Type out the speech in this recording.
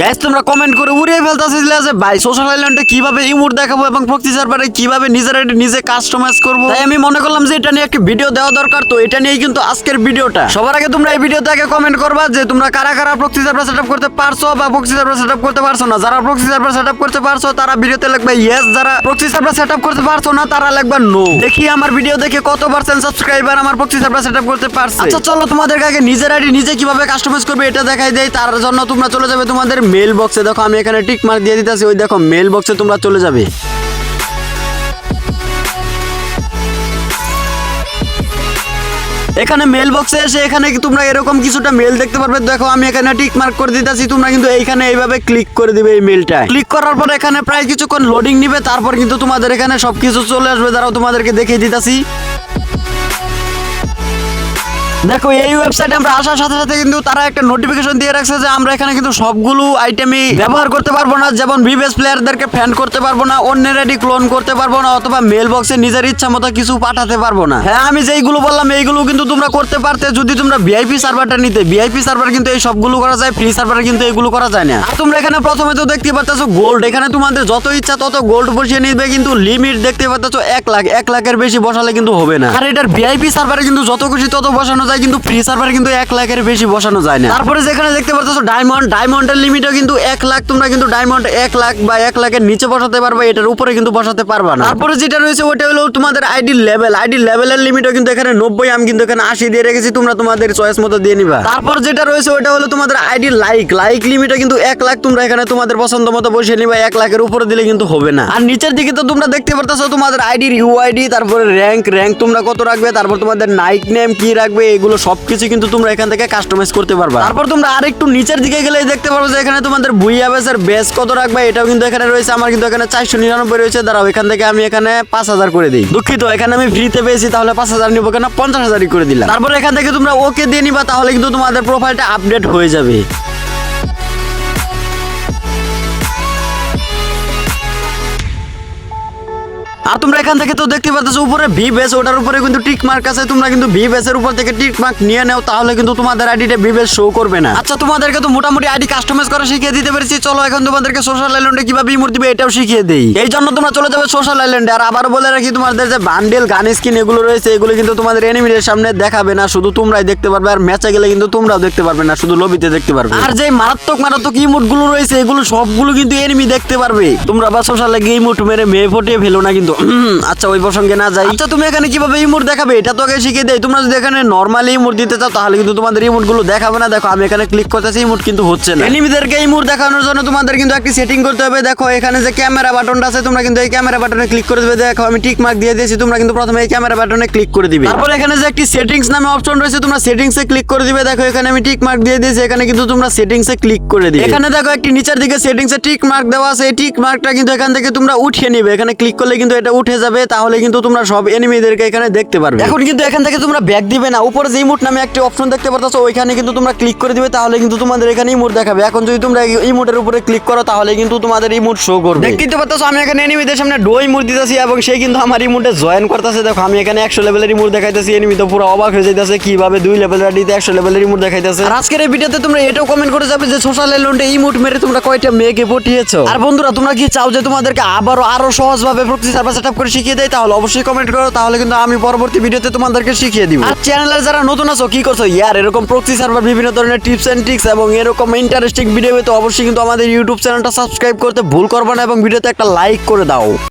Gas তোমরা comment করে উড়িয়ে ফেলতেছিলে যে, ভাই সোশ্যাল আইল্যান্ডে কীভাবে ইমোট দেখাবো এবং প্রক্সি সার্ভারে কীভাবে নিজের আইডি নিজে কাস্টমাইজ করব? তাই আমি মনে করলাম যে, এটা নিয়ে একটি ভিডিও দেওয়া দরকার, তো এটা নিয়েই কিন্তু আজকের ভিডিওটা সবার আগে তোমরা এই ভিডিওতে আগে কমেন্ট করবা যে, তোমরা কারা কারা প্রক্সি সার্ভার সেটআপ করতে পারছ বা প্রক্সি সার্ভার সেটআপ করতে পারছ না? যারা প্রক্সি সার্ভার সেটআপ করতে পারছ, তারা ভিডিওতে লিখবে ইয়েস যারা প্রক্সি সার্ভার সেটআপ করতে পারছ না, তারা লিখবে নো দেখি আমার ভিডিও দেখে কত পার্সেন্ট সাবস্ক্রাইবার আমার প্রক্সি সার্ভার সেটআপ করতে পারছে। আচ্ছা চলো তোমাদের আগে নিজের আইডি নিজে কীভাবে কাস্টমাইজ করবে, এটা দেখাই দেই, তার জন্য তোমরা চলে যাবে তোমাদের মেল বক্সে দেখো, আমি এখানে টিক মার্ক দিয়ে দিতেছি, ওই দেখো মেল বক্সে তোমরা চলে যাবে। এখানে মেল বক্সে এসে এখানে তোমরা এরকম কিছুটা মেল দেখতে পারবে? দেখো, আমি এখানে টিক মার্ক করে দিতেছি, তোমরা কিন্তু এইখানে এইভাবে ক্লিক করে দিবে এই মেলটা ক্লিক করার পর এখানে প্রায় কিছুক্ষণ লোডিং নিবে, তারপর কিন্তু তোমাদের এখানে সবকিছু চলে আসবে। দাঁড়াও, তোমাদেরকে দেখিয়ে দিতেছি। দেখো, এই ওয়েবসাইটে আমরা আসার সাথে সাথে কিন্তু তারা একটা নোটিফিকেশন দিয়ে রাখছে যে আমরা এখানে কিন্তু সবগুলো আইটেমই ব্যবহার করতে পারব না। যেমন ভিভিএস প্লেয়ারদেরকে ফ্যান করতে পারব না, অন্যের আইডি ক্লোন করতে পারব না, অথবা মেল বক্সে নিজের ইচ্ছা মতো কিছু পাঠাতে পারব না। হ্যাঁ আমি যেইগুলো বললাম, এইগুলো কিন্তু তোমরা করতে পারতে। যদি তোমরা ভিআইপি সার্ভারটা নিতে ভিআইপি সার্ভার কিন্তু এই সবগুলো করা যায় ফ্রি সার্ভারে কিন্তু এগুলো করা যায় না। তোমরা এখানে প্রথমে তো দেখতে পাচ্ছ গোল্ড এখানে তোমাদের যত ইচ্ছা তত গোল্ড বসিয়ে নিবে, কিন্তু লিমিট দেখতে পাচ্ছ এক লাখ। এক লাখের বেশি বসালে কিন্তু হবে না। আর এটার ভিআইপি সার্ভারে কিন্তু যত খুশি তত বসানো যায় কিন্তু ফ্রি সার্ভারে কিন্তু এক লাখের বেশি বসানো যায় না। তারপরে যেখানে দেখতে পাচ্ছ ডায়মন্ড ডায়মন্ডের লিমিটও কিন্তু এক লাখ, তোমরা কিন্তু ডায়মন্ড এক লাখ বা এক লাখের নিচে বসাতে পারবে, এটার উপরে কিন্তু বসাতে পারবা না। তারপরে যেটা রয়েছে ওটা হলো তোমাদের আইডি লেভেল আইডি লেভেলের লিমিটও কিন্তু এখানে নব্বই, আমি কিন্তু এখানে আশি দিয়ে রেখেছি, তোমরা তোমাদের চয়েস মতো দিয়ে নিবা। তারপর যেটা রয়েছে ওটা হলো তোমাদের আইডি লাইক লাইক লিমিটও কিন্তু এক লাখ, তোমরা এখানে তোমাদের পছন্দ মতো বসিয়ে নিবা, এক লাখের উপরে দিলে কিন্তু হবে না। আর নিচের দিকে তো তোমরা দেখতে পারতেছো, তোমাদের আইডির ইউআইডি তারপরে র্যাঙ্ক র্যাঙ্ক তোমরা কত রাখবে, তারপর তোমাদের নাইক নেম কি রাখবে এগুলো সবকিছু কিন্তু তোমরা এখান থেকে কাস্টমাইজ করতে পারবা। তারপর তোমরা আরেকটু নিচের দিকে গেলে দেখতে পারবে যে এখানে তোমাদের বুইয়া বেসের বেস কত রাখবে, এটাও কিন্তু এখানে রয়েছে, আমার কিন্তু এখানে চারশো নিরানব্বই রয়েছে। দাঁড়াও, এখান থেকে আমি এখানে পাঁচ হাজার করে দিই। দুঃখিত, এখানে আমি ফ্রিতে পেয়েছি, তাহলে পাঁচ হাজার নিবো কেন? পঞ্চাশ হাজারই করে দিলাম। তারপর এখান থেকে তোমরা ওকে দিয়ে নিবা, তাহলে কিন্তু তোমাদের প্রোফাইলটা আপডেট হয়ে যাবে। আর তোমরা এখান থেকে তো দেখতে পাচ্ছ উপরে ভি বেস ওটার উপরে কিন্তু টিক মার্ক আছে। তোমরা কিন্তু ভি বেসের উপর থেকে টিক মার্ক নিয়ে নাও, তাহলে কিন্তু তোমাদের আইডিটা ভি বেস শো করবে না। আচ্ছা তোমাদেরকে তো মোটামুটি আইডি কাস্টমাইজ করা শিখিয়ে দিতে পেরেছি। চলো এখন তোমাদেরকে সোশ্যাল আইল্যান্ডে কীভাবে ইমোট দিবে এটাও শিখিয়ে দেই। এই জন্য তোমরা চলে যাবে সোশ্যাল আইল্যান্ডে আর আবার বলে রাখি, তোমাদের যে বান্ডেল গান স্কিন এগুলো রয়েছে, এগুলো কিন্তু তোমাদের এনিমিদের সামনে দেখাবে না। শুধু তোমরাই দেখতে পারবে, আর ম্যাচে গেলে কিন্তু তোমরাও দেখতে পারবে না। শুধু লবিতে দেখতে পারবে। আর যে মারাত্মক মারাত্মক ইমোটগুলো রয়েছে, এগুলো সবগুলো কিন্তু এনিমি দেখতে পারবে। তোমরা বা সোশ্যাল গিয়ে ইমোট মেরে মেয়ে ফটিয়ে ফেলো না কিন্তু। আচ্ছা ওই প্রসঙ্গে না যাই। আচ্ছা তুমি এখানে কীভাবে ইমোট দেখাবে? এটা তো আগে শিখিয়ে দেয় তোমরা যদি এখানে নর্মালি ইমোট দিতে চাও তাহলে কিন্তু তোমাদের ইমোটগুলো দেখাবে না। দেখো আমি এখানে ক্লিক করতেছি ইমোট কিন্তু হচ্ছে না। এনিমিদেরকে ইমোট দেখানোর জন্য তোমাদের কিন্তু একটি সেটিং করতে হবে। দেখো এখানে যে ক্যামেরা বাটনটা আছে তোমরা কিন্তু এই ক্যামেরা বাটনে ক্লিক করে দেবে। দেখো আমি টিক মার্ক দিয়ে দিয়েছি তোমরা কিন্তু প্রথমে এই ক্যামেরা বাটনে ক্লিক করে দিবে। তারপর এখানে যে একটি সেটিংস নামে অপশন রয়েছে তোমরা সেটিংস এ ক্লিক করে দিবে। দেখো এখানে আমি টিক মার্ক দিয়ে দিয়েছি এখানে কিন্তু তোমরা সেটিংস এ ক্লিক করে দিবে। এখানে দেখো একটি নিচের দিকে সেটিংস এ টিক মার্ক দেওয়া আছে। এই টিক মার্কটা কিন্তু এখান থেকে তোমরা উঠিয়ে নিবে। এখানে ক্লিক করলে কিন্তু এটা উঠে যাবে তাহলে কিন্তু তোমরা সব এনিমিদেরকে এখানে দেখতে পারবে। এখন কিন্তু এখান থেকে তোমরা ব্যাক দিবে না। উপরে যে ইমোট নামে একটি অপশন দেখতে পারতাছো ওইখানে কিন্তু তোমরা ক্লিক করে দিবে তাহলে কিন্তু তোমাদের এখানে ইমোট দেখাবে। এখন যদি তোমরা ইমোটের উপরে ক্লিক করো তাহলে কিন্তু তোমাদের ইমোট শো করবে। দেখতে পারতাছো আমি এখানে এনিমিদের সামনে ডো ইমোট দিতেছি এবং সে কিন্তু আমার ইমোটে জয়েন করতেছে। দেখো আমি এখানে একশো লেভেলের ইমোট দেখাইতেছি এনিমি তো পুরো অবাক হয়ে যাইতেছে কীভাবে দুই লেভেলের আইডিতে একশো লেভেলের ইমোট দেখাইতেছে। আর আজকের এই ভিডিওতে তোমরা এটাও কমেন্ট করে যাবে যে সোশ্যাল এলোন্টে ইমোট মেরে তোমরা কয়টা মেয়েকে পটিয়েছো? আর বন্ধুরা তোমরা কি চাও যে তোমাদেরকে আবারও আরও সহজভাবে প্রক্সি সেটআপ করে শিখিয়ে দেয়, তাহলে অবশ্যই কমেন্ট করো, তাহলে কিন্তু আমি পরবর্তী ভিডিওতে তোমাদেরকে শিখিয়ে দিব। আর চ্যানেলে যারা নতুন আছো, কি করছ? ইয়ার, এরকম প্রক্সি সার্ভার বিভিন্ন ধরনের টিপস এন্ড ট্রিক্স এবং এরকম ইন্টারেস্টিং ভিডিও তো অবশ্যই কিন্তু আমাদের ইউটিউব চ্যানেলটা সাবস্ক্রাইব করতে ভুল করবে না এবং ভিডিওতে একটা লাইক করে দাও।